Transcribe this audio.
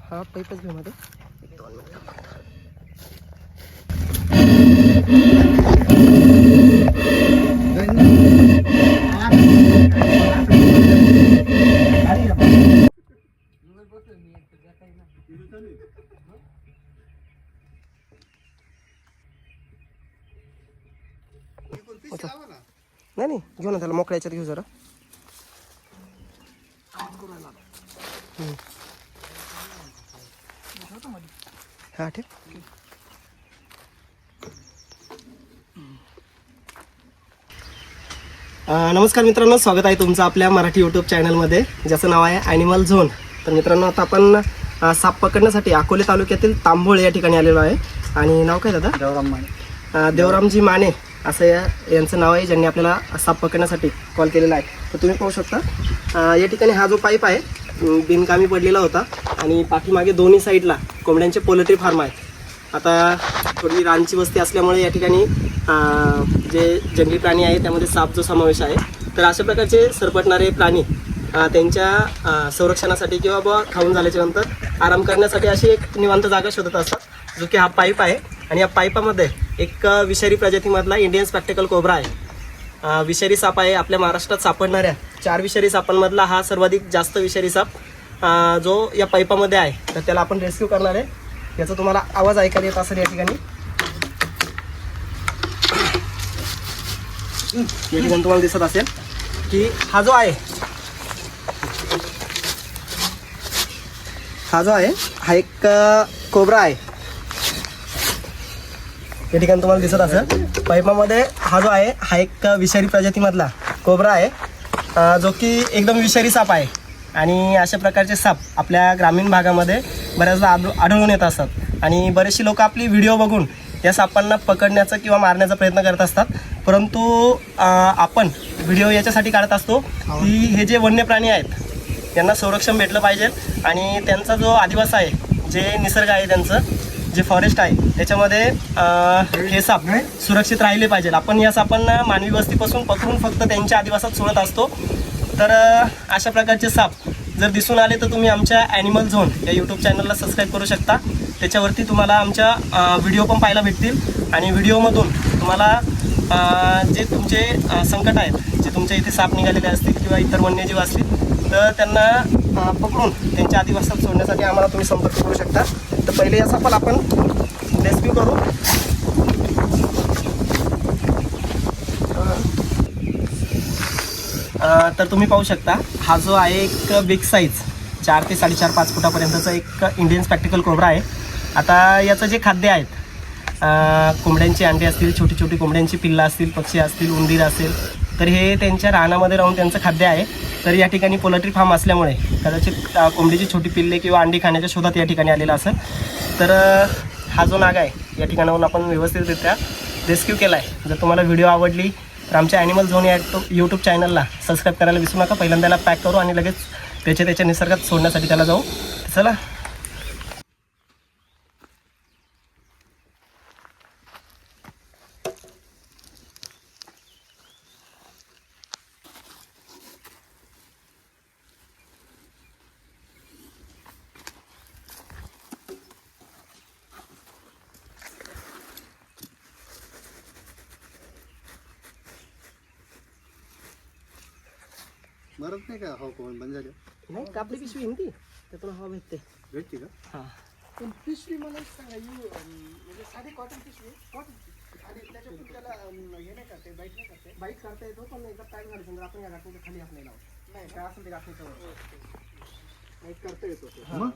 हा पैपच घेऊ मध्ये. दोन मिनिटं. नाही नाही. घेऊ ना त्याला मोकळ्या याच्यात घेऊ जरा. हा ठीक नमस्कार मित्रांनो स्वागत आहे तुमचं आपल्या मराठी यूट्यूब चॅनलमध्ये ज्याचं नाव आहे ॲनिमल झोन तर मित्रांनो आता आपण साप पकडण्यासाठी अकोले तालुक्यातील तांबोळ या ठिकाणी आलेलो आहे. आणि नाव काय दादा? देवराम माने. देवरामजी माने. असं या यांचं नाव आहे ज्यांनी आपल्याला साप पकडण्यासाठी कॉल केलेला आहे. तर तुम्ही पाहू शकता या ठिकाणी हा जो पाईप आहे बिनकामी पडलेला होता आणि पाठीमागे दोन्ही साईडला कोंबड्यांचे पोल्ट्री फार्म आहेत आता थोडी रानची वस्ती असल्यामुळे या ठिकाणी जे जंगली प्राणी आहे त्यामध्ये साप जो समावेश आहे. तर अशा प्रकारचे सरपटणारे प्राणी त्यांच्या संरक्षणासाठी किंवा बा खाऊन झाल्याच्यानंतर आराम करण्यासाठी अशी एक निवांत जागा शोधत असतात जो की हा पाईप आहे. आणि या पाईपामध्ये एक विषारी प्रजातीमधला इंडियन स्पॅक्टिकल कोबरा आहे. विषारी साप आहे आपल्या महाराष्ट्रात सापडणाऱ्या. चार विषारी सापांमधला हा सर्वाधिक जास्त विषारी साप जो या पाईपामध्ये आहे. तर त्याला आपण रेस्क्यू करणार आहे. याचा तुम्हाला आवाज ऐकायला येत असेल या ठिकाणी. या ठिकाणी तुम्हाला दिसत असेल की हा जो आहे हा जो आहे हा एक कोबरा आहे. या ठिकाणी तुम्हाला दिसत असेल. पाईपामध्ये हा जो आहे हा एक विषारी प्रजातीमधला कोबरा आहे. जो की एकदम विषारी साप आहे. आणि अशा प्रकारचे साप आपल्या ग्रामीण भागामध्ये बऱ्याचदा आढ आढळून येत असतात. आणि बरेचसे लोक आपली व्हिडिओ बघून या सापांना पकडण्याचा किंवा मारण्याचा प्रयत्न करत असतात. परंतु आपण व्हिडिओ याच्यासाठी काढत असतो की हे जे वन्य प्राणी आहेत त्यांना संरक्षण भेटलं पाहिजे. आणि त्यांचा जो आदिवास आहे जे निसर्ग आहे त्यांचं जे फॉरेस्ट आहे त्याच्यामध्ये हे साप सुरक्षित राहिले पाहिजे आपण या सापांना मानवी वस्तीपासून पकडून फक्त त्यांच्या आदिवासात सोडत असतो. तर अशा प्रकारचे साप जर दिसून आले तर तुम्ही आमच्या ॲनिमल झोन या यूट्यूब चॅनलला सबस्क्राईब करू शकता. त्याच्यावरती तुम्हाला आमच्या व्हिडिओ पण पाहायला भेटतील. आणि व्हिडिओमधून तुम्हाला जे तुमचे संकट आहेत जे तुमच्या इथे साप निघालेले असतील किंवा इतर वन्यजीव असतील तर त्यांना पकडून त्यांच्या आदिवासात सोडण्यासाठी आम्हाला तुम्ही संपर्क करू शकता. तर पहिले या सफल आपण रेस्क्यू करू. तर तुम्ही पाहू शकता हा जो आहे एक बिग साईज चार ते साडेचार पाच फुटापर्यंतचा एक इंडियन स्पॅक्टिकल कोबरा आहे. आता याचं जे खाद्य आहेत कोंबड्यांची अंडे असतील छोटी छोटी कोंबड्यांची पिल्लं असतील पक्षी असतील उंदीर असेल तर हे त्यांच्या रानामध्ये राहून त्यांचं खाद्य आहे. तर या ठिकाणी पोल्ट्री फार्म असल्यामुळे कदाचित कोंबडीची छोटी पिल्ले किंवा अंडी खाण्याच्या शोधात या ठिकाणी आलेला असेल. तर हा जो नागा आहे या ठिकाणाहून आपण व्यवस्थितरित्या रेस्क्यू केला आहे जर तुम्हाला व्हिडिओ आवडली तर आमच्या ॲनिमल झोन या यूट्यूब चॅनलला सबस्क्राईब करायला विसरू नका. पहिल्यांदा पॅक करू आणि लगेच त्याच्या त्याच्या निसर्गात सोडण्यासाठी त्याला जाऊ. चला मरत नाही का हो कोण बंद झालं नाही कापडी पिशवी आहे ना ती. त्यातून हवा भेटते. भेटते का? हां. पण पिशवी मला सांगा यू म्हणजे साधी कॉटन पिशवी कॉटन आणि त्याच्यातून त्याला अं, हे नाही करते बाईट नाही करते बाईक करता येतो पण एकदा पॅक झालं समजा आपण या घाटून खाली हात नाही लावत. नाही काय असेल ते घाटून बाईट करता येतो. ते. मग?